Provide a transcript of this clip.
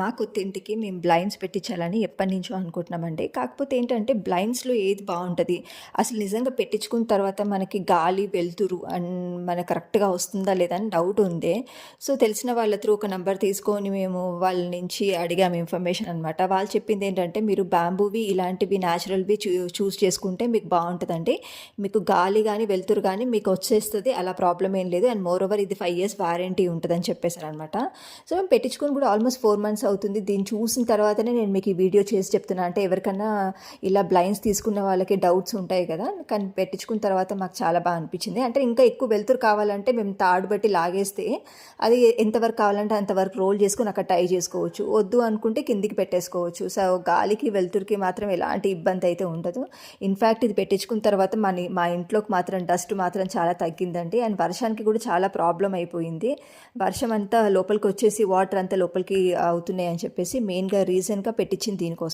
మా కొత్తింటికి మేము బ్లైండ్స్ పెట్టించాలని ఎప్పటి నుంచో అనుకుంటున్నామండి. కాకపోతే ఏంటంటే బ్లైండ్స్లో ఏది బాగుంటుంది? అసలు నిజంగా పెట్టించుకున్న తర్వాత మనకి గాలి వెళ్తురు అండ్ మన కరెక్ట్గా వస్తుందా లేదా అని డౌట్ ఉందే. సో తెలిసిన వాళ్ళ త్రూ ఒక నెంబర్ తీసుకొని మేము వాళ్ళ నుంచి అడిగాము ఇన్ఫర్మేషన్ అనమాట వాళ్ళు చెప్పింది ఏంటంటే మీరు బ్యాంబూవి ఇలాంటివి న్యాచురల్వి చూ చూస్ చేసుకుంటే మీకు బాగుంటుందండి. మీకు గాలి కానీ వెళ్తురు కానీ మీకు వచ్చేస్తుంది అలా ప్రాబ్లం ఏం లేదు. అండ్ మోర్ ఓవర్ ఇది ఫైవ్ ఇయర్స్ వారంటీ ఉంటుందని చెప్పేశారు అనమాట సో మేము పెట్టించుకొని కూడా ఆల్మోస్ట్ ఫోర్ మంత్స్ అవుతుంది. దీన్ని చూసిన తర్వాతనే నేను మీకు ఈ వీడియో చేసి చెప్తున్నా. అంటే ఎవరికన్నా ఇలా బ్లైండ్స్ తీసుకున్న వాళ్ళకి డౌట్స్ ఉంటాయి కదా. కానీ పెట్టించుకున్న తర్వాత మాకు చాలా బాగా అనిపించింది. అంటే ఇంకా ఎక్కువ వెలుతురు కావాలంటే మేము తాడు బట్టి లాగేస్తే అది ఎంతవరకు కావాలంటే అంతవరకు రోల్ చేసుకుని అక్కడ టై చేసుకోవచ్చు. వద్దు అనుకుంటే కిందికి పెట్టేసుకోవచ్చు. సో గాలికి వెలుతురుకి మాత్రం ఎలాంటి ఇబ్బంది అయితే ఉండదు. ఇన్ఫ్యాక్ట్ ఇది పెట్టించుకున్న తర్వాత మన మా ఇంట్లోకి మాత్రం డస్ట్ మాత్రం చాలా తగ్గిందండి. అండ్ వర్షానికి కూడా చాలా ప్రాబ్లం అయిపోయింది. వర్షం అంతా లోపలికి వచ్చేసి వాటర్ అంతా లోపలికి అవుతుంది అవుతున్నాయి అని చెప్పేసి మెయిన్గా రీజన్గా పెట్టించింది దీనికోసం.